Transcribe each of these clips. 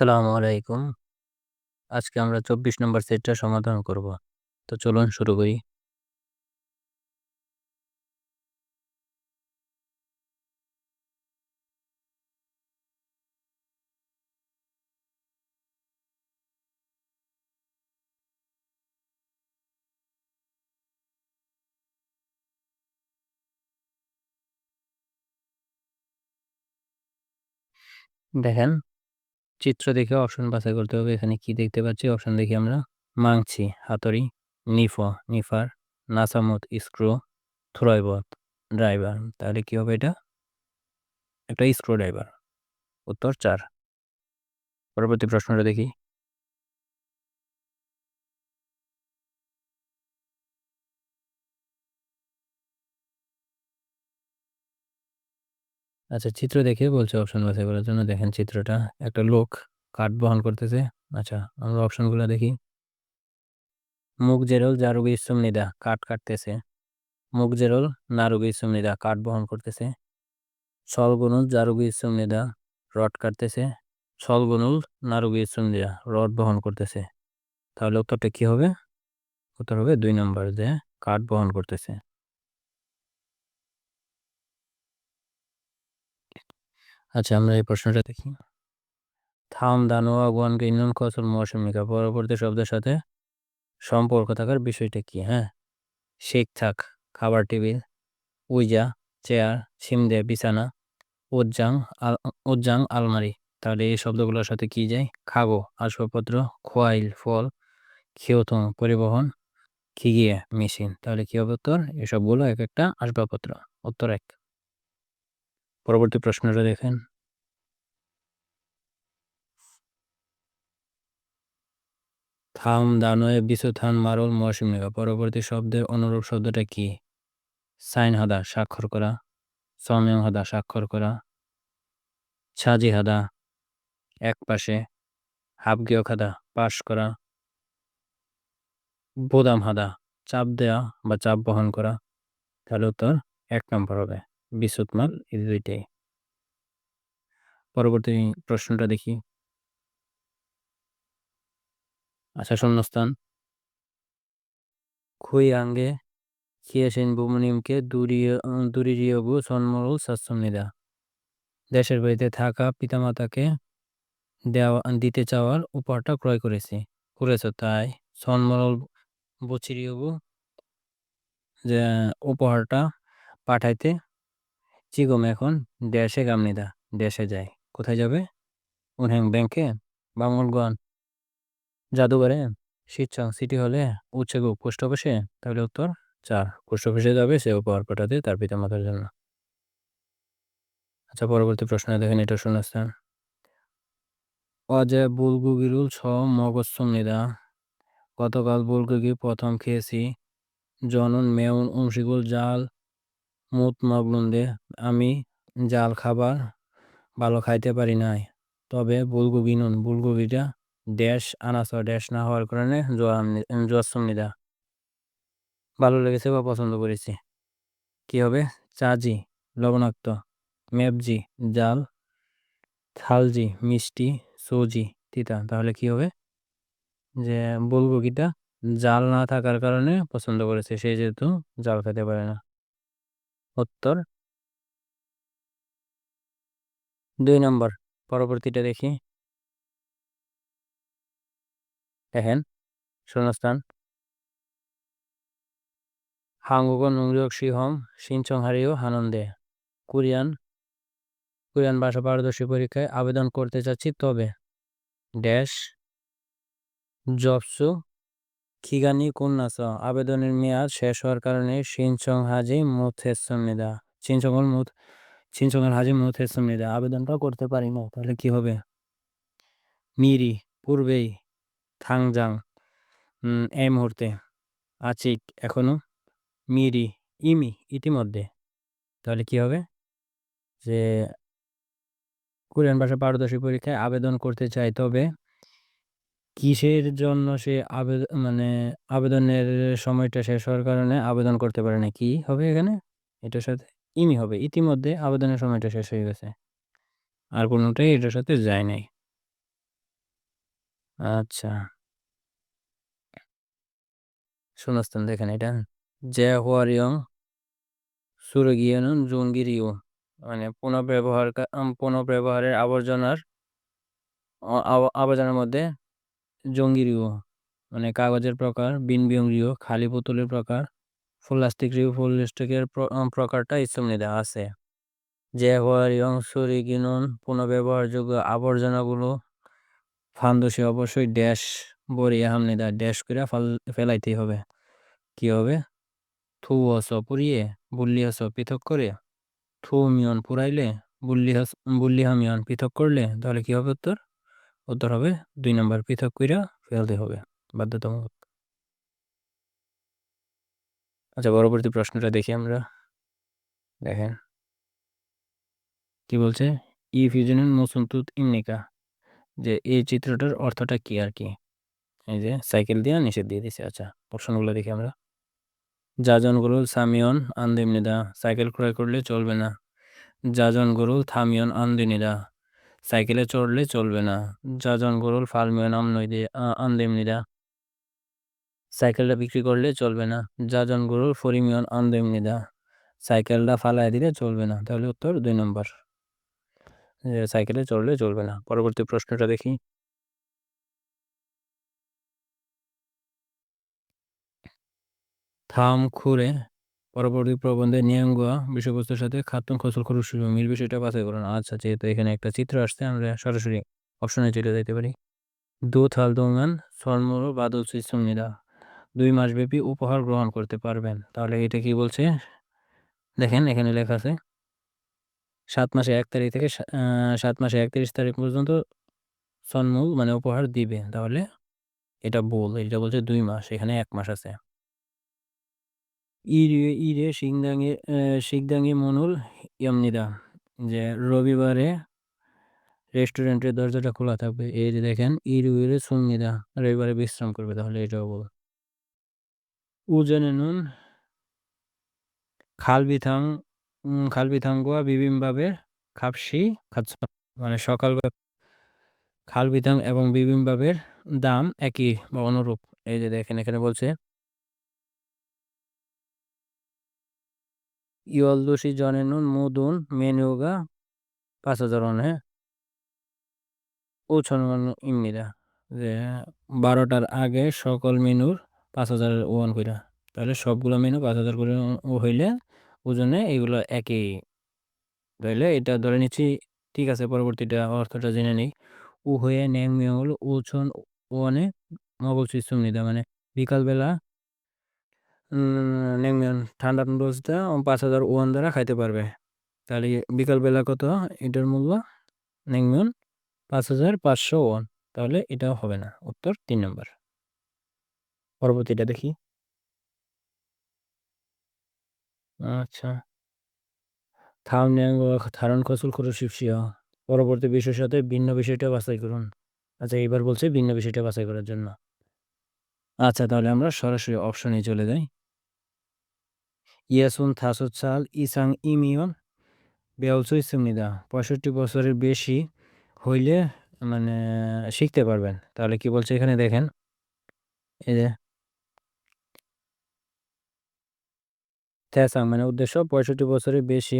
আসসালামু আলাইকুম। আজকে আমরা ২৪ নম্বর সেটটা সমাধান করব। তো চলুন শুরু করি। দেখেন চিত্র দেখে অপশন বাছাই করতে হবে। এখানে কি দেখতে পাচ্ছি? অপশন দেখি আমরা। মাংছি হাতরি নিফ, নিফার নাসামত স্ক্রু, থ্রয়বত, ড্রাইভার। তাহলে কি হবে এটা? একটা স্ক্রু ড্রাইভার উত্তর চার। পরবর্তী প্রশ্নটা দেখি। আচ্ছা চিত্র দেখে বলছে অপশন বাছাই করার জন্য। দেখেন চিত্রটা, একটা লোক কাঠ বহন করতেছে। আচ্ছা আমরা অপশনগুলো দেখি। মুখ জেরল জারুগি নিদা, কাঠ কাটতেছে। মুখ জেরল নারুগি নিদা, কাঠ বহন করতেছে। সলগুনুল, জারুগি নিদা, রড কাটতেছে। সলগুনুল, নারুগি নিদা, রড বহন করতেছে। তাহলে উত্তরটা কি হবে? উত্তর হবে দুই নম্বর যে কাঠ বহন করতেছে। আচ্ছা আমরা এই প্রশ্নটা দেখি। থাম দানোয়া গুয়ানকে ইন্নন কসল মৌসুমিকা পরবর্তী শব্দের সাথে সম্পর্ক থাকার বিষয়টা কি হ্যাঁ? শেখ থাক, খাবার টেবিল, উইজা, চেয়ার, সিমদে, বিছানা, উজ্জাং, আল, উজ্জাং, আলমারি। তাহলে এই শব্দগুলোর সাথে কি যায়? খাগো, আসবাবপত্র, খোয়াইল, ফল ক্ষিয়তম পরিবহন খিগিয়ে মেশিন। তাহলে কি হবে উত্তর এসবগুলো এক একটা আসবাবপত্র। উত্তর এক। পরবর্তী প্রশ্নটা দেখেন। থাম দানয়ে থান মারল মৌসুমিকা পরবর্তী শব্দের অনুরূপ শব্দটা কি? সাইন হাদা, স্বাক্ষর করা। সময়ং হাদা, স্বাক্ষর করা। ছাজি হাদা, এক পাশে। হাবগীয় খাদা, পাশ করা। বোদাম হাদা, চাপ দেয়া বা চাপ বহন করা। তাহলে উত্তর এক নম্বর হবে। বিশুত মাল এই দুইটাই। পরবর্তী প্রশ্নটা দেখি। আচ্ছা শূন্যস্থান। খুই আঙ্গে খিয়েসেন বুমনিমকে দুরিরিয়গু সন্মরুল সাতসন্নিদা দেশের বাড়িতে থাকা পিতামাতাকে দেওয়া দিতে চাওয়ার উপহারটা ক্রয় করেছি। করেছ তাই সন্মরল বচিরিয়গু যে উপহারটা পাঠাইতে চিগম এখন দেশে গামনিদা দেশে যায় কোথায় যাবে? উনহ্যাং ব্যাংকে? বামুলগঞ্জ জাদুঘরে? শীতচং সিটি হলে উচ্ছেগু পোস্ট অফিসে? তাহলে উত্তর, চার। পোস্ট অফিসে যাবে সে উপহার পাঠাতে তার পিতা মাতার জন্য। আচ্ছা পরবর্তী প্রশ্ন, দেখেন এটা শুনেছেন অজে বুলগুগিরুল ছ মগজ নিদা। গতকাল বুলগুগি প্রথম খেয়েছি। জনন, মেউন, উমশিগুল, জাল মুত মগলুন্দে আমি জাল খাবার ভালো খাইতে পারি নাই। তবে বুলগুগি নুন বুলগুগিটা ড্যাশ আনাস ড্যাশ না হওয়ার কারণে জোয়াসমিদা ভালো লেগেছে বা পছন্দ করেছি। কি হবে? চাজি, লবণাক্ত মেপজি জাল, থালজি, মিষ্টি, সৌজি, তিতা, তাহলে কি হবে? যে বুলগুগিটা জাল না থাকার কারণে পছন্দ করেছে, সে যেহেতু জাল খেতে পারে না। উত্তর। দুই নম্বর, পরবর্তীটা দেখি। দেখেন, শূন্যস্থান। হাঙ্গুগ নুংরিয়ক সিহম সিনচং হারিও, হানন্দে। কোরিয়ান কোরিয়ান ভাষা পারদর্শী পরীক্ষায় আবেদন করতে চাচ্ছি, তবে ড্যাশ, জবসু খিগানি কুন্নাস আবেদনের মেয়াদ শেষ হওয়ার কারণে সিনচং হাজি মুথেসমিদা সিনচং মুথ সিনচংয়ের হাজি মুথেসমিদা আবেদনটা করতে পারি না তাহলে কি হবে মিরি পূর্বেই থাংজাং এই মুহূর্তে আচিক এখনও মিরি ইমি ইতিমধ্যে তাহলে কি হবে যে কোরিয়ান ভাষা পারদর্শী পরীক্ষায় আবেদন করতে চাই তবে কিসের জন্য সে আবেদন মানে আবেদনের সময়টা শেষ হওয়ার কারণে আবেদন করতে পারে না? কি হবে এখানে? এটার সাথে ইমি হবে। ইতিমধ্যে আবেদনের সময়টা শেষ হয়ে গেছে। আর কোনোটাই এটার সাথে যায় নাই। আচ্ছা। শূন্যস্থান দেখেন এটা। যে হোয়ারিয়ং সুরগিয়ানুন জঙ্গিরিও মানে পুনঃব্যবহার পুনঃব্যবহারের আবর্জনার আবর্জনার মধ্যে জঙ্গিরিও মানে কাগজের প্রকার, বিন বিয়ংরিও খালি বোতলের প্রকার প্লাস্টিক রিও ফুলস্টিকের প্রকারটা ইসলামে দেওয়া আছে। যে হোয়ারিয়ং সুরিগিনুন পুনঃব্যবহারযোগ্য আবর্জনাগুলো ফান্দসে অবশ্যই ড্যাশ বরিয়া হামনিদা ড্যাশ করে ফেলাইতেই হবে। কি হবে? থু হস পুড়িয়ে, বুল্লি হস পৃথক করে, থু মিয়ন পুরাইলে বুল্লি হস, বুল্লি হামিয়ন পৃথক করলে, তাহলে কি হবে উত্তর? উত্তর হবে, দুই নম্বর পৃথক কইরা ফেলতে হবে, বাধ্যতামূলক। আচ্ছা পরবর্তী প্রশ্নটা দেখি আমরা। দেখেন। কি বলছে? ই ফিউজনের মুসুন্তুত ইমনিকা যে এই চিত্রটার অর্থটা কি আর কি? এই যে, সাইকেল দিয়ে নিষেধ দিয়ে দিছে। আচ্ছা অপশনগুলো দেখি আমরা। যাজন গরুল সামিয়ন আন্দিমনিদা সাইকেল ক্রয় করলে চলবে না। যাজন গরুল থামিয়ন আন্দিনিদা সাইকেলে চড়লে চলবে না। যাজন গরুল ফালমিয়ন আন্দিমনিদা সাইকেলটা বিক্রি করলে চলবে না। যাজন গরুল ফরিমিয়ন আন্দিমনিদা সাইকেলটা ফালায় দিলে চলবে না। তাহলে উত্তর দুই নম্বর। সাইকেলে চড়লে চলবে না। পরবর্তী প্রশ্নটা দেখি। থাম খুঁড়ে পরবর্তী প্রবন্ধে নিয়ঙ্গুয়া বিষয়বস্তুর সাথে খাতুন খসল খরচ মিল বিষয়টা বাছাই করুন। আচ্ছা যেহেতু এখানে একটা চিত্র আসছে, আমরা সরাসরি অপশনে চলে যেতে পারি। দু থাল দোঙ্গান সলমুর বাদল সুমিদা দুই মাস ব্যাপী উপহার গ্রহণ করতে পারবেন। তাহলে এটা কি বলছে? দেখেন, এখানে লেখা আছে, সাত মাসে এক তারিখ থেকে সাত মাসে একত্রিশ তারিখ পর্যন্ত সন্মূল মানে উপহার দিবে। তাহলে এটা বল, এটা বলছে দুই মাস, এখানে এক মাস আছে। ইরে ইরে সিংদাঙ্গে শিখদাঙ্গি মনুল ইয়ামনিদা যে রবিবারে রেস্টুরেন্টের দরজাটা খোলা থাকবে এই যে দেখেন ইরু ইরে সুন্নিদা রবিবারে বিশ্রাম করবে তাহলে এটাও বল উজানে নুন খালবিথাং খালবিথাঙ্গুয়া বিভিমভাবে খাপসি খাচ্ছ মানে সকাল খালবিথাং এবং বিভিমভাবের দাম একই বা অনুরূপ এই যে দেখেন এখানে বলছে ইয়লদোষী জনেনুন মুদুন মেনুগা পাঁচ হাজার হ্যাঁ ওছন ইমনিরা যে বারোটার আগে সকল মেনুর পাঁচ হাজার ওয়ান কইরা তাহলে সবগুলো মেনু পাঁচ হাজার করে হইলে ওজনে এগুলো একই তাহলে এটা ধরে নিচ্ছি ঠিক আছে পরবর্তীটা অর্থটা জেনে নিই উ হয়ে ন্যাং মেয়ল ওছন ওয়ানে মগল সিস্টেম নিদা মানে বিকালবেলা ন্যাংমিয়ন ঠান্ডা রোজটা পাঁচ হাজার ওয়ান দ্বারা খাইতে পারবে। তাহলে বিকালবেলা কত? এটার মূল্য? ন্যাংমিয়ন পাঁচ হাজার পাঁচশো ওয়ান। তাহলে এটাও হবে না। উত্তর তিন নম্বর। পরবর্তীটা দেখি। আচ্ছা। থামন্যাং ধারণ কৌশল খরশিপসিয়া পরবর্তী বিষয়ের সাথে ভিন্ন বিষয়টা বাছাই করুন। আচ্ছা এবার বলছে ভিন্ন বিষয়টা বাছাই করার জন্য। আচ্ছা তাহলে আমরা সরাসরি অপশনে চলে যাই। ইয়াসুন থাসুত সাল ইসাং ইমিয়ন বেলসো ইসুমিদা পঁয়ষট্টি বছরের বেশি হইলে মানে শিখতে পারবেন। তাহলে কি বলছে এখানে দেখেন। এই যে। তেসাং মানে উদ্দেশ্য, পঁয়ষট্টি বছরের বেশি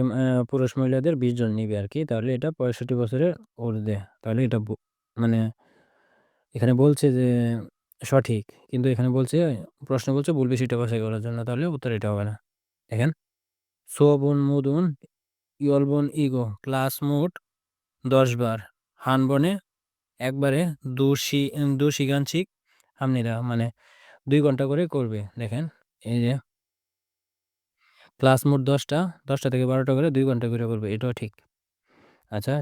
পুরুষ মহিলাদের বিশ জন নিবে আর কি। তাহলে এটা পঁয়ষট্টি বছরের ঊর্ধ্বে। তাহলে এটা মানে এখানে বলছে যে সঠিক। কিন্তু এখানে বলছে, প্রশ্ন বলছে ভুল সেটা বাছাই করার জন্য। তাহলে উত্তর এটা হবে না। দেখেন, সোবন মুদুন, ইয়লবন ইগো, ক্লাস মোট দশ বার। হানবনে একবারে দু শি দু শিগানছিক আমনিরা মানে দুই ঘণ্টা করে করবে, দেখেন, এই যে। ক্লাস মোট দশটা দশটা থেকে বারোটা করে দুই ঘণ্টা করে করবে, এটাও ঠিক। আচ্ছা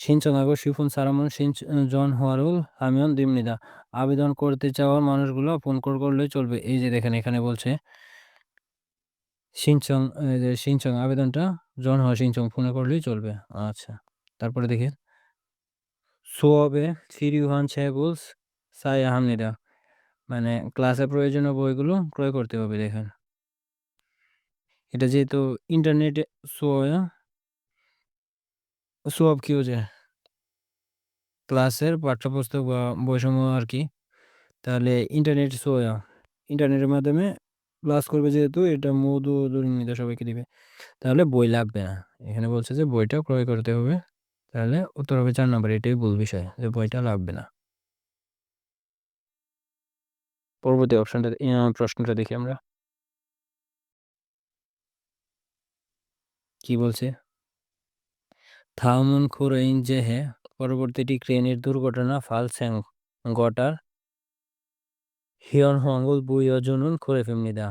সিনচঙ্গাগো শিফুন সারামন সিন জন হোয়ারুল, হামিয়ন, দিমনিদা। আবেদন করতে চাওয়া মানুষগুলো ফোন কল করলেই চলবে। এই যে দেখেন, এখানে বলছে সিনচং যে সিনচং আবেদনটা জন হওয়া সিনচং ফোনে করলেই চলবে। আচ্ছা তারপরে দেখি। সোয়াবে সিরিউহান ছেবুলস সাই আহমনিদা মানে ক্লাসে প্রয়োজনীয় বইগুলো ক্রয় করতে হবে, দেখেন। এটা যেহেতু ইন্টারনেটে সোয়া, সোয়াব কি হচ্ছে? ক্লাসের পাঠ্যপুস্তক বা বইসমূহ আর কি। তাহলে ইন্টারনেট সোয়া, ইন্টারনেটের মাধ্যমে ক্লাস করবে যেহেতু, এটা মধু দুর্নীতি সবাইকে দিবে। তাহলে বই লাগবে না। এখানে বলছে যে, বইটা ক্রয় করতে হবে। তাহলে উত্তর হবে চার নম্বর, এটাই ভুল বিষয় যে, বইটা লাগবে না। পরবর্তী অপশনটা প্রশ্নটা দেখি আমরা। কি বলছে? থাউমুন খুরাইন যে হে, পরবর্তীটি ক্রেনের দুর্ঘটনা ফালস্যাং গটার হিয়ন হঙ্গল বুইয় জুনুন খুরে ফেমনিদা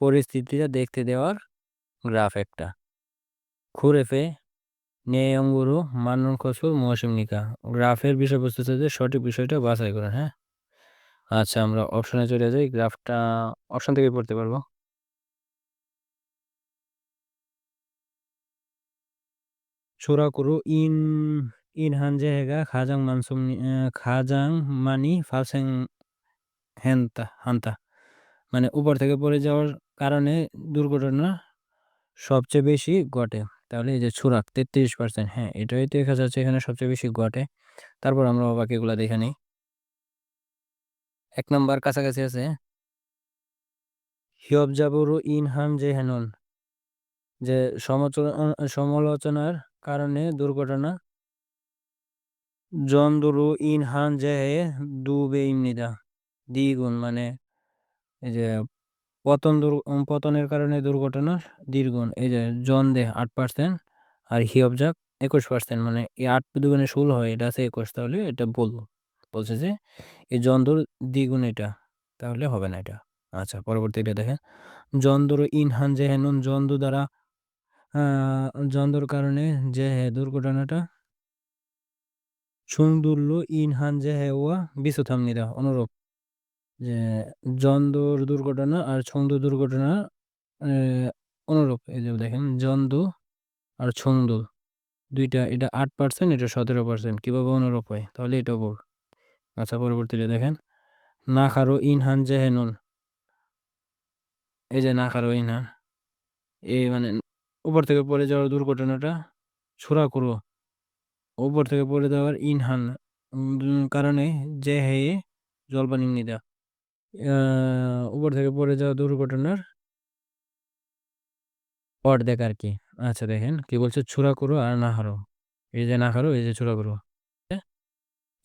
পরিস্থিতিটা দেখতে দেওয়ার গ্রাফ একটা। খুরেফে নেয়ঙ্গুরু মান্নন খসুল মৌসুমনিকা। গ্রাফের বিষয়বস্তু থেকে সঠিক বিষয়টা বাছাই করেন হ্যাঁ? আচ্ছা আমরা অপশনে চলে যাই। গ্রাফটা অপশন থেকে পড়তে পারব। সুরাকুরু, ইন ইন হানজে হেগা খাজাং মানসুম খাজাং মানি, ফালসেং হেনতা হান্তা মানে উপর থেকে পড়ে যাওয়ার কারণে দুর্ঘটনা সবচেয়ে বেশি ঘটে। তাহলে এই যে ছুরাক তেত্রিশ পার্সেন্ট হ্যাঁ এটাই দেখা যাচ্ছে এখানে সবচেয়ে বেশি ঘটে। তারপর আমরা বাকিগুলো দেখে নিই। এক নম্বর কাছাকাছি আছে। হিয়ব জাবুরু ইন হান জে হেনন যে সমালোচনার কারণে দুর্ঘটনা। জন্দুরু ইন হান জে দুবে ইমনিদা। দ্বিগুণ মানে এই যে পতন পতনের কারণে দুর্ঘটনা দ্বিগুণ। এই যে জন দে আট পার্সেন্ট আর হিয়ব যাক একুশ পার্সেন্ট মানে এই আট দুগুণে ষোলো হয়, এটা আছে একুশ, তাহলে এটা বলব। বলছে যে এই জন্দুর দ্বিগুণ এটা, তাহলে হবে না এটা। আচ্ছা পরবর্তীটা দেখেন। জন্দুর ইনহান যে হেনুন জন্দু দ্বারা জন্দুর কারণে যে হে দুর্ঘটনাটা সুন্দুল্লু ইনহান যে হে ওয়া বিশু থামনিদা অনুরূপ। যে জন্দুর দুর্ঘটনা আর ছন্দু দুর্ঘটনা অনুরূপ। এই যে দেখেন জন্দু আর ছন্দু, দুইটা এটা আট পার্সেন্ট এটা সতেরো পার্সেন্ট কীভাবে অনুরূপ হয়? তাহলে এটা বল আচ্ছা পরবর্তীতে দেখেন। না খারো ইনহান জেহেনুন। এই যে না খারো ইনহান। এই মানে উপর থেকে পড়ে যাওয়ার দুর্ঘটনাটা ছোড়া করো উপর থেকে পড়ে যাওয়ার ইনহান কারণে যে হে জলপানি নিদা। উপর থেকে পড়ে যাওয়া দুর্ঘটনার অর্ধেক আর কি। আচ্ছা দেখেন, কি বলছে? ছোড়া করো আর না হারো এই যে না খারো এই যে ছোড়া করো।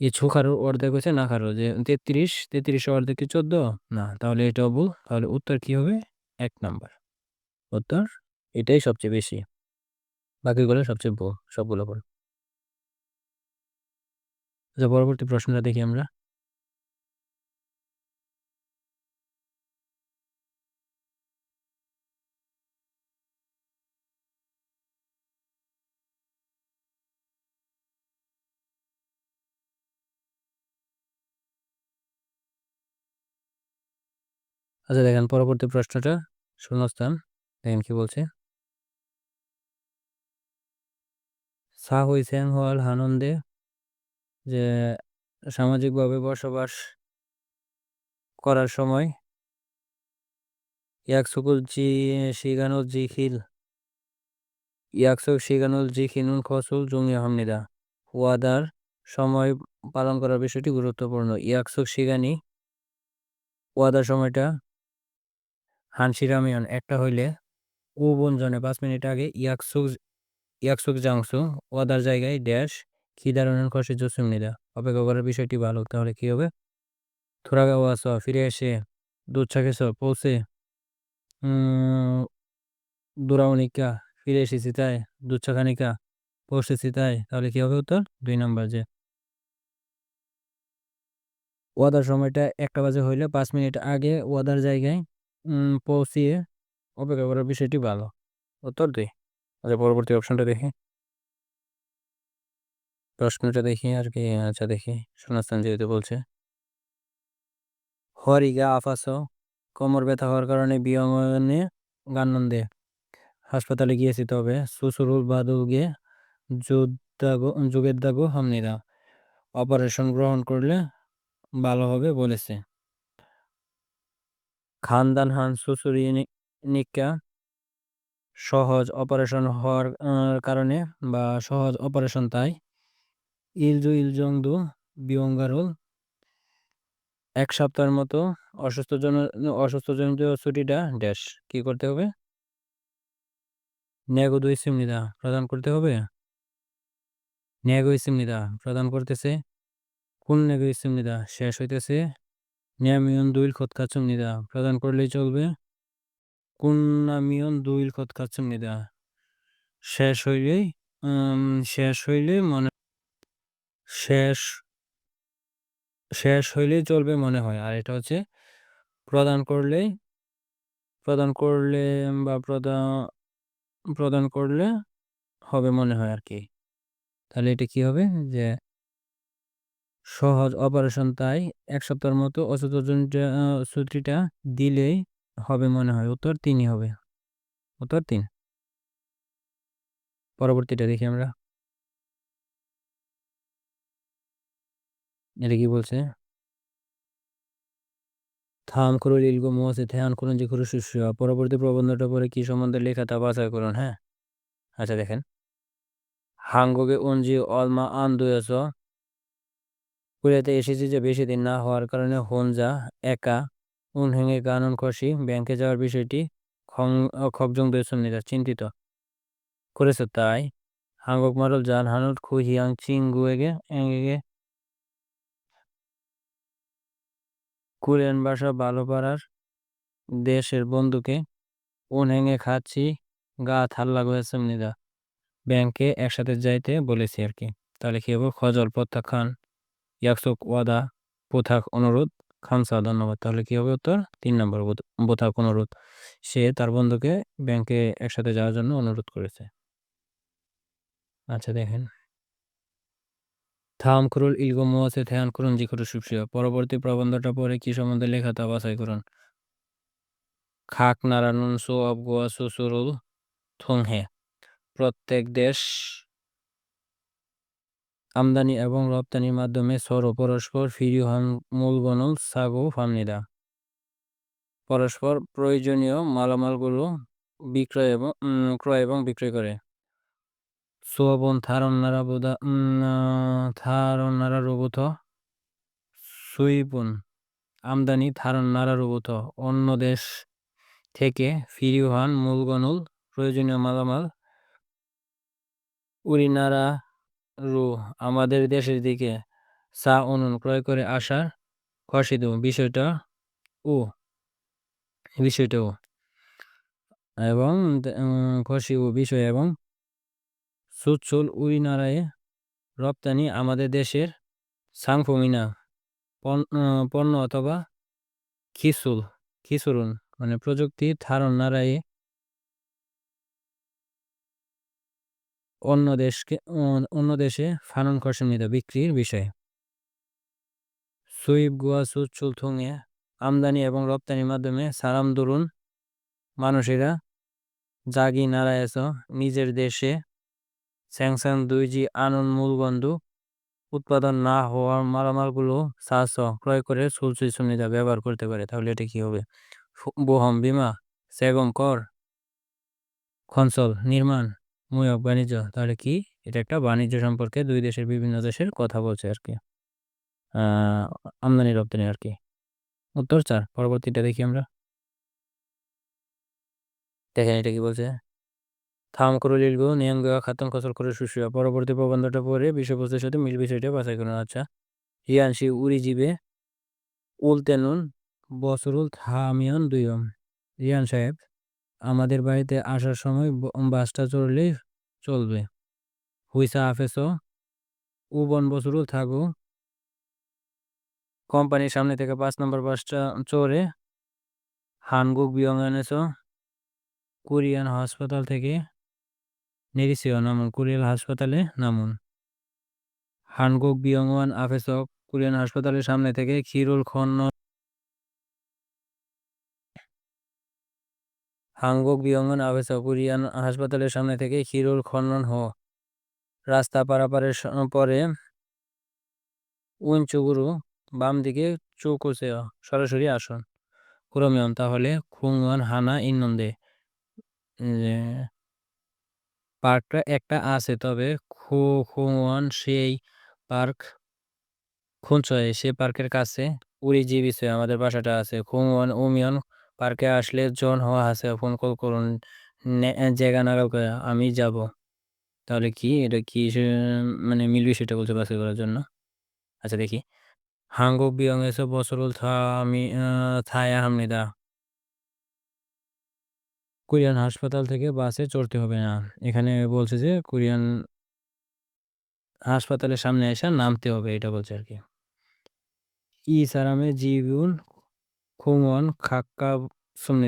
এই ছোখারোর অর্ধেক হচ্ছে না খারো যে তেত্রিশ তেত্রিশ অর্ধেক কি চোদ্দ? না, তাহলে এটাও ভুল। তাহলে উত্তর কি হবে? এক নাম্বার। উত্তর, এটাই সবচেয়ে বেশি। বাকিগুলো সবচেয়ে ভুল, সবগুলো ভুল। আচ্ছা পরবর্তী প্রশ্নটা দেখি আমরা। আচ্ছা দেখেন পরবর্তী প্রশ্নটা শূন্যস্থান দেখেন কি বলছে। সা হুইসেন হল হানন্দে, যে সামাজিকভাবে বসবাস করার সময় ইয়াকসুকুল জি শিগানুল জিখিল ইয়াকসুক শিগানুল জিখিনুল খসুল জুঙ্গি হামনিদা। ওয়াদার সময় পালন করার বিষয়টি গুরুত্বপূর্ণ। ইয়াকসুক শিগানি, ওয়াদার সময়টা হানসিরামিয়ন একটা হইলে ও বঞ্জনে পাঁচ মিনিট আগে ইয়াকসুক ইয়াকসুক জাংসু, ওয়াদার জায়গায় ড্যাশ খিদারণের খসে জসুমনিদা অপেক্ষা করার বিষয়টি ভালো, তাহলে কি হবে? থোড়া ওয়াস ফিরে এসে দুধ ছাকেছ পৌঁছে। দুরাউনিকা ফিরে এসেছি তাই, দুধ ছাখানিকা পৌঁছেছি তাই, তাহলে কি হবে উত্তর? দুই নম্বর যে। ওয়াদার সময়টা একটা বাজে হইলে পাঁচ মিনিট আগে ওয়াদার জায়গায় পৌঁছিয়ে অপেক্ষা করার বিষয়টি ভালো। উত্তর দুই। আচ্ছা পরবর্তী অপশনটা দেখি। প্রশ্নটা দেখি আর কি আচ্ছা দেখি। শোনাস্থান যেহেতু বলছে। হরি হরিগা, আফাস, কোমর ব্যথা হওয়ার কারণে বিয়ঙ্গনে গান্নন্দে হাসপাতালে গিয়েছি, তবে সুসুরুল বাদুগে যুগের দাগো হামনিরা অপারেশন গ্রহণ করলে ভালো হবে বলেছে। খানদান হান সুসুরি নিকা সহজ অপারেশন হওয়ার কারণে বা সহজ অপারেশন তাই। ইলজু ইলজংদু বিয়ঙ্গারুল এক সপ্তাহের মতো অসুস্থজন অসুস্থজনিত ছুটিটা ড্যাশ, কি করতে হবে? ন্যাগো ইসিমনিদা প্রদান করতে হবে? ন্যাগো ইসিমনিদা প্রদান করতেছে। কোন ন্যাগো ইসিমনিদা শেষ হইতেছে? ন্যামিয়ন দুইল খতকাচুমনিদা প্রদান করলেই চলবে। কোন নামিয়ন দুইল নিদা? শেষ হইলেই শেষ হইলে মনে, শেষ শেষ হইলেই চলবে মনে হয়। আর এটা হচ্ছে প্রদান করলেই, প্রদান করলে বা প্রদান প্রদান করলে হবে মনে হয় আর কি। তাহলে এটা কি হবে? যে সহজ অপারেশন তাই এক সপ্তাহের মতো ছুটিটা দিলেই হবে মনে হয়। উত্তর তিনই হবে। উত্তর তিন। পরবর্তীটা দেখি আমরা। এটা কি বলছে? থাম করুন ইলগো মোয়াসে ধ্যান করুন যে করু শিষ্য পরবর্তী প্রবন্ধটা পরে কি সম্বন্ধে লেখা তা বাছাই করুন হ্যাঁ? আচ্ছা দেখেন। হাঙ্গকে অঞ্জি অলমা আন দুয়েছ কুড়িয়াতে এসেছি যে বেশি দিন না হওয়ার কারণে হনজা একা উনহেঙে গানন খসি। ব্যাংকে যাওয়ার বিষয়টি খবজং বেসন্নিরা চিন্তিত। করেছে তাই হাঙ্গক মারল জান হানুট খু হিয়াং চিং গুয়েগে এঙ্গেগে। কোরিয়ান ভাষা ভালো পারার দেশের বন্ধুকে উনহেঙে খাচ্ছি, গা থাল্লা গেছে নিদা। ব্যাংকে একসাথে যাইতে বলেছি আর কি। তাহলে কি হবে? খজল প্রত্যাখ্যান। ইয়াকসুক ওয়াদা পোথাক অনুরোধ। খামসা ধন্যবাদ। তাহলে কি হবে উত্তর? তিন নম্বর বোথাক অনুরোধ। সে তার বন্ধুকে ব্যাংকে একসাথে যাওয়ার জন্য অনুরোধ করেছে। আচ্ছা দেখেন। থাম করুল ইলগো মোয়াসে ধ্যান করুন জিখরু সুপসিয়া পরবর্তী প্রবন্ধটা পরে কি সম্বন্ধে লেখা তা বাছাই করুন। খাক নারানুন সো অব গোয়া সুসুরুল থংহে প্রত্যেক দেশ আমদানি এবং রপ্তানির মাধ্যমে সর পরস্পর ফিরি ফিরিহান মূলগণল সাগো ফামনিদা পরস্পর প্রয়োজনীয় মালামালগুলো বিক্রয় এবং ক্রয় এবং বিক্রয় করে। সোয়াবন থারন্নারা বোধা থারন্নারা রুবুথ। সুইপুন আমদানি থারন্নারা রুবুথ। অন্য দেশ থেকে ফিরিহান মূলগণল প্রয়োজনীয় মালামাল। উরিনারা রু আমাদের দেশের দিকে চা অনুন ক্রয় করে আসার খসিদ বিষয়টা ও বিষয়টা ও এবং খসি ও বিষয় এবং সুচ্ছল উইনারায় রপ্তানি আমাদের দেশের সাংফমিনা পণ্য অথবা খিসুল খিসুরুন মানে প্রযুক্তি ধারণ নারায়ে অন্য দেশকে অন্য দেশে ফানন খরচমিতা বিক্রির বিষয়। সুইপ গুয়া সুচুল থুঙে আমদানি এবং রপ্তানির মাধ্যমে সারাম দরুন মানুষেরা জাগি নারায়স নিজের দেশে স্যাংসাং দুই জি আনন মূলবন্ধু উৎপাদন না হওয়ার মালামালগুলো সাহস ক্রয় করে সুলসুই সুনিদা ব্যবহার করতে পারে। তাহলে এটা কি হবে? বহম, বিমা, সেগম কর খনসল নির্মাণ মুয়ক বাণিজ্য, তাহলে কি? এটা একটা বাণিজ্য সম্পর্কে দুই দেশের বিভিন্ন দেশের কথা বলছে আর কি। আমদানি রপ্তানি আর কি। উত্তর চার, পরবর্তীটা দেখি আমরা। দেখেন এটা কি বলছে? থাম করে লিখব নিয়ঙ্গ খাতম কসল করে সুসুয়া পরবর্তী প্রবন্ধটা পরে বিষয়বস্তুর সাথে মিল বিষয়টা বাছাই করুন। আচ্ছা। রিয়ানসি উড়ি জীবে উলতেনুন বসরুল থামিয়ন দুইম রিয়ান সাহেব আমাদের বাড়িতে আসার সময় বাসটা চড়লেই চলবে। হুইসা আফেস উবন বসরুল থাকু। কোম্পানির সামনে থেকে পাঁচ নম্বর বাসটা চড়ে হানগুক বিয়ঙ্গানেছ কোরিয়ান হাসপাতাল থেকে নেরিসিও নামুন, কোরিয়ান হাসপাতালে নামুন। হানগুক বিয়ংওয়ান আফেসক কোরিয়ান হাসপাতালের সামনে থেকে খিরুল খন্ন হাঙ্গক বিয়ঙ্গন আবেসা কোরিয়ান হাসপাতালের সামনে থেকে খিরুল খনন হ। রাস্তা পারাপারের পরে উইনচুগুরু বাম দিকে চৌকুসে সরাসরি আসুন। ক্রমিয়ন, তাহলে খুংওয়ান হানা ইনন্দে। পার্কটা একটা আছে, তবে খু, খুংওয়ান সেই পার্ক খুনছয়। সে পার্কের কাছে উড়ি জিবিছে আমাদের বাসাটা আছে। খুমন উমিয়ন পার্কে আসলে জন হওয়া আছে ফোন কল করুন জায়গা নাগাল করে আমি যাব। তাহলে কি? এটা কি মানে মিলবে সেটা বলছে বাসে করার জন্য? আচ্ছা দেখি। হাঙ্গ বিয়ং এসব বছরুল থা, আমি থায়া হামনিদা কোরিয়ান হাসপাতাল থেকে বাসে চড়তে হবে না। এখানে বলছে যে কোরিয়ান হাসপাতালের সামনে এসে নামতে হবে, এটা বলছে আর কি। ই সারামে জীবন খুমন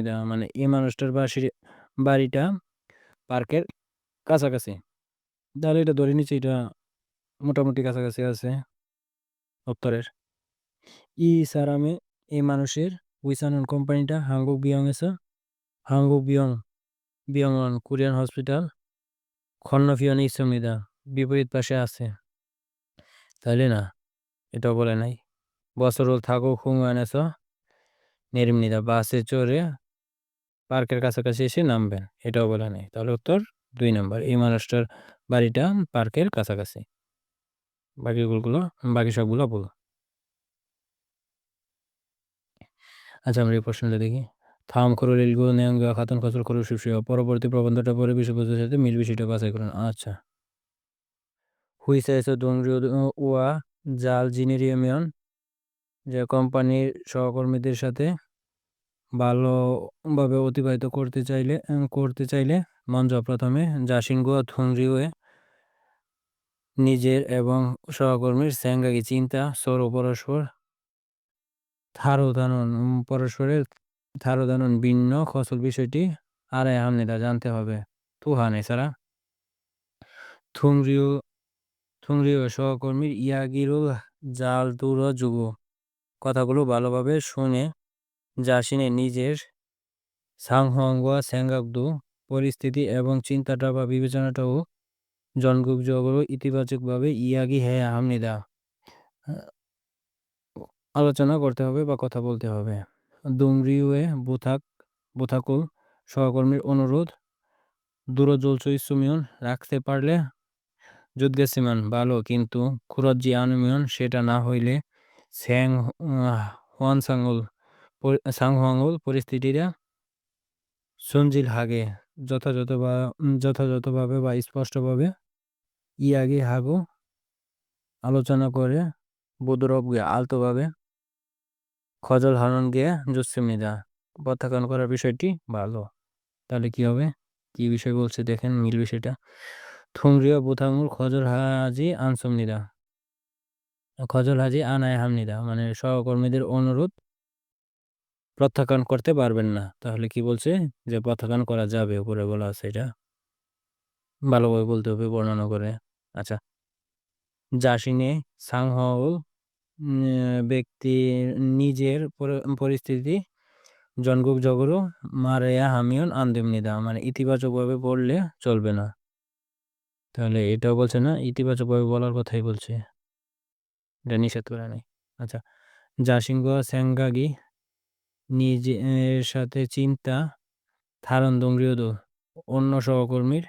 দেওয়া মানে এই মানুষটার বাসির বাড়িটা পার্কের কাছাকাছি। তাহলে এটা ধরে নিচ্ছে এটা মোটামুটি কাছাকাছি আছে দপ্তরের। ই সারামে এই মানুষের উইসানন কোম্পানিটা হাংগুকবিয়ংএসা হাংগুকবিয়ং বিয়ংওয়ান কোরিয়ান হসপিটাল খন্নফিয়ন ইসমনিদা বিপরীত পাশে আছে। তাইলে না, এটা বলে নাই। বছর থাকুক হুংয়ানএসা 서 নেরিমনিদা বাসে চড়ে পার্কের কাছাকাছি এসে নামবেন, এটাও বলে নাই। তাহলে উত্তর দুই নম্বর, এই মানুষটার বাড়িটা পার্কের কাছাকাছি। বাকিগুলো বাকি সবগুলো বলো আচ্ছা আমরা এই প্রশ্নটা দেখি। থাম করো রেলগো নেঙ্গা খাতন খসল করো শিবশিয়া পরবর্তী প্রবন্ধটা পরে বিষয়বস্তুর সাথে মিল বিষয়টা বাছাই করুন। আচ্ছা। হুইসা এসে ওয়া জাল জিনিরিয়ামিয়ন যে কোম্পানির সহকর্মীদের সাথে ভালোভাবে অতিবাহিত করতে চাইলে করতে চাইলে মঞ্জ প্রথমে জাসিনগুয়া থুংরিওয়ে নিজের এবং সহকর্মীর স্যাঙ্গাকি চিন্তা সর পরস্পর থারোদানন পরস্পরের থারোদানন ভিন্ন ফসল বিষয়টি আর হামনিদা জানতে হবে। তুহান এছাড়া থুংরিও থুংরিও সহকর্মীর ইয়াগিরুল জাল দুর যুগ কথাগুলো ভালোভাবে শুনে জাসিনে নিজের সাংহঙ্গা স্যাঙ্গাকদু পরিস্থিতি এবং চিন্তাটা বা বিবেচনাটাও জনগুজগরও ইতিবাচকভাবে ইয়াগি হ্যাঁ হামনিদা আলোচনা করতে হবে বা কথা বলতে হবে। দুংরিউয়ে বুথাক, বুথাকুল সহকর্মীর অনুরোধ দূরজলচই সুমিয়ন রাখতে পারলে যুদ্ধেসিমান ভালো, কিন্তু খুরজ্জি আনুমিয়ন সেটা না হইলে স্যাং হোয়ান সাংহাঙ্গুল পরিস্থিতিটা সঞ্জিল হাগে যথাযথ বা যথাযথভাবে বা স্পষ্টভাবে ই আগে হাগু আলোচনা করে বুদরব গিয়ে আলতোভাবে খজল হারন গিয়ে জুসিমিদা প্রত্যাখ্যান করার বিষয়টি ভালো। তাহলে কি হবে? কি বিষয় বলছে দেখেন মিল বিষয়টা। থুংরিয়া বুথাঙ্গুর খজল হাজি আনসুমনিদা খজল হাজি আনায় হামনিদা মানে সহকর্মীদের অনুরোধ প্রত্যাখ্যান করতে পারবেন না। তাহলে কি বলছে? যে প্রত্যাখ্যান করা যাবে, উপরে বলা আছে এটা। ভালোভাবে বলতে হবে বর্ণনা করে। আচ্ছা। জাসিনে সাংহল ব্যক্তি নিজের পরিস্থিতি জনগুক জগরু মারেয়া হামিয়ন আন্দেমনিদা মানে ইতিবাচকভাবে বললে চলবে না। তাহলে এটাও বলছে না, ইতিবাচকভাবে বলার কথাই বলছে। এটা নিষেধ করে নাই। আচ্ছা। জাসিংহ স্যাঙ্গাগি নিজের সাথে চিন্তা থারন দোংরিয়দো অন্য সহকর্মীর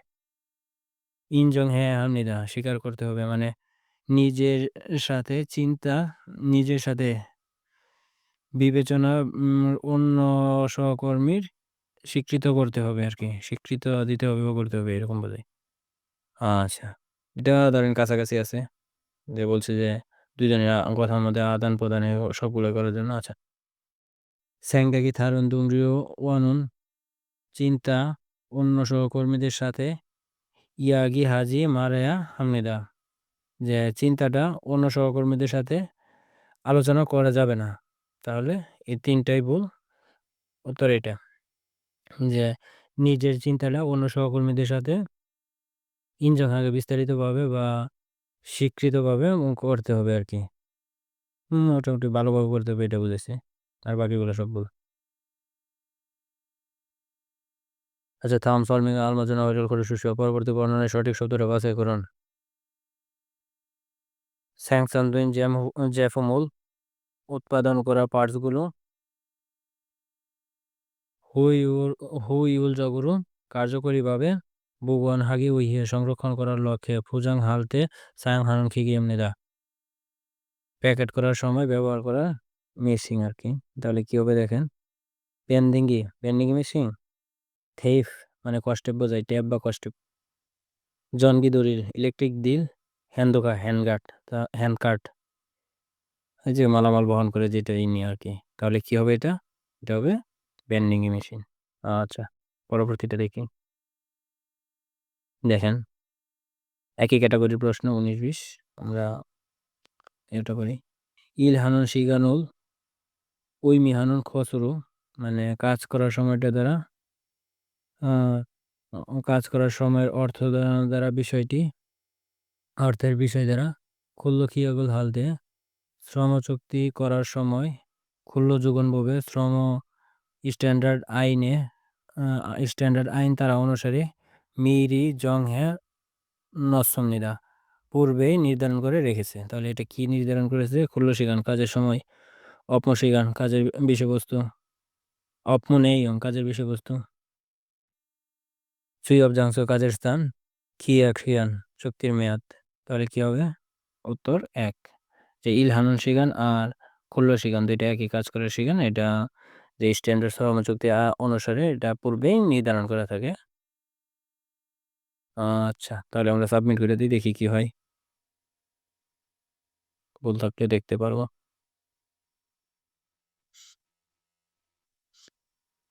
ইনজং হ্যাঁ হামনিদা স্বীকার করতে হবে। মানে নিজের সাথে চিন্তা, নিজের সাথে বিবেচনা অন্য সহকর্মীর স্বীকৃত করতে হবে আর কি। স্বীকৃত দিতে হবে বা করতে হবে, এরকম বোঝায় আচ্ছা। এটা ধরেন কাছাকাছি আছে। যে বলছে যে দুজনের কথার মধ্যে আদান প্রদানে সবগুলো করার জন্য। আচ্ছা স্যাংগাকি থারুন দুংরিও ওয়ানুন, চিন্তা অন্য সহকর্মীদের সাথে ইয়াগি হাজি মারায়া হামনিদা যে চিন্তাটা অন্য সহকর্মীদের সাথে আলোচনা করা যাবে না। তাহলে এই তিনটাই ভুল উত্তর এটা। যে নিজের চিন্তাটা অন্য সহকর্মীদের সাথে ইনজনহাকে বিস্তারিতভাবে বা স্বীকৃতভাবে করতে হবে আর কি। মোটামুটি ভালোভাবে করতে হবে এটা বুঝেছি। আর বাকিগুলো সব ভুল আচ্ছা থাম, সলমিং আলমাজন ভাইরাল করে সুস্থ পরবর্তী বর্ণনায় সঠিক শব্দটা বাছাই করুন। স্যাংশন দুইন জ্যাম জ্যাফমুল উৎপাদন করা পার্টসগুলো হুইউল হুইউল জগরু কার্যকরীভাবে বুগুয়ান হাগি উইহে সংরক্ষণ করার লক্ষ্যে ফুজাং হালতে সায়াং হানন খিগি এমনিদা প্যাকেট করার সময় ব্যবহার করা মেশিন আর কি। তাহলে কি হবে দেখেন? পেন্ডিংই পেন্ডিং মেশিন থেইফ মানে কষ্টে বোঝায়, ট্যাপ বা কষ্টে। জনগি দড়ির ইলেকট্রিক দিল হ্যান্ডোকা হ্যান্ডগার্ড তা হ্যান্ড কার্ট এই যে মালামাল বহন করে যেটা এই নিয়ে আর কি। তাহলে কি হবে এটা? এটা হবে বেন্ডিং মেশিন আচ্ছা পরবর্তীটা দেখি। দেখেন, একই ক্যাটাগরির প্রশ্ন, উনিশ, বিশ। আমরা এটা করি। ইল হানুন শিগানুল ওই মিহানুন খসরু মানে কাজ করার সময়টা দ্বারা কাজ করার সময়ের অর্থ দ্বারা বিষয়টি, অর্থের বিষয় দ্বারা খুল্ল খিয়াগুল হালতে শ্রম চুক্তি করার সময় খুল্ল যুগনভাবে শ্রম স্ট্যান্ডার্ড আইনে স্ট্যান্ডার্ড আইন তারা অনুসারে মিরি জং হ্যা নসমিরা পূর্বেই নির্ধারণ করে রেখেছে। তাহলে এটা কি নির্ধারণ করেছে? খুল্ল শিগান কাজের সময় অপশিগান কাজের বিষয়বস্তু। অপমনেই কাজের বিষয়বস্তু। সুই অবজাংশ কাজের স্থান। খিয়া খিয়ান চুক্তির মেয়াদ। তাহলে কি হবে? উত্তর এক। যে ইলহানুন শিগান আর খুল্ল শিগান দুইটা একই কাজ করে শিগান, এটা যে স্ট্যান্ডার্ড শ্রম চুক্তি অনুসারে এটা পূর্বেই নির্ধারণ করা থাকে। আচ্ছা তাহলে আমরা সাবমিট করে দিই, দেখি কি হয়। ভুল থাকলে দেখতে পারব।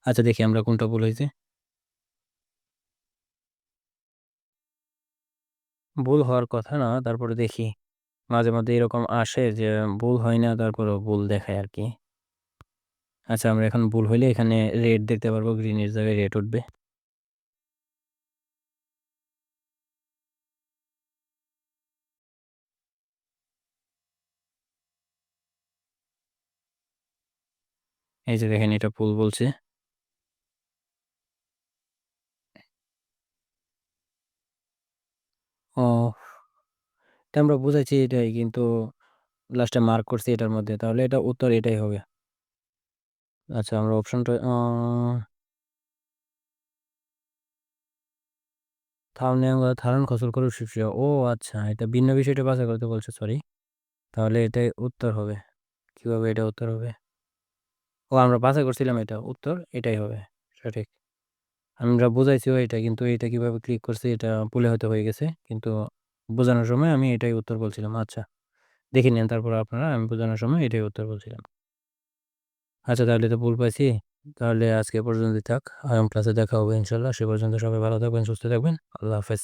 আচ্ছা দেখি আমরা কোনটা ভুল হয়েছে। ভুল হওয়ার কথা না, তারপরে দেখি। মাঝে মধ্যে এরকম আসে যে, ভুল হয় না, তারপরেও ভুল দেখায় আর কি আচ্ছা আমরা এখন ভুল হইলে এখানে রেড দেখতে পারব গ্রিনের জায়গায় রেড উঠবে। এই যে দেখেন, এটা ভুল বলছে। ও আমরা বুঝাইছি এটাই কিন্তু লাস্টে মার্ক করছি এটার মধ্যে। তাহলে এটা উত্তর এটাই হবে। আচ্ছা আমরা অপশনটা থামনেঙ্গা ধারণ খসল করে শিষ্য। ও আচ্ছা এটা ভিন্ন বিষয়টা বাছাই করতে বলছে সরি তাহলে এটাই উত্তর হবে। কীভাবে এটা উত্তর হবে? ও, আমরা বাছাই করছিলাম এটা। উত্তর এটাই হবে। সঠিক। আমরা বুঝাইছিও এটা কিন্তু এটা কীভাবে ক্লিক করছি এটা ভুলে হয়তো হয়ে গেছে। কিন্তু বোঝানোর সময় আমি এটাই উত্তর বলছিলাম। আচ্ছা দেখে নেন তারপর আপনারা, আমি বোঝানোর সময় এটাই উত্তর বলছিলাম। আচ্ছা তাহলে তো ভুল পাইছি। তাহলে আজকে পর্যন্ত থাক। আগাম ক্লাসে দেখা হবে ইনশাল্লাহ। সে পর্যন্ত সবাই ভালো থাকবেন, সুস্থ থাকবেন। আল্লাহ হাফেজ।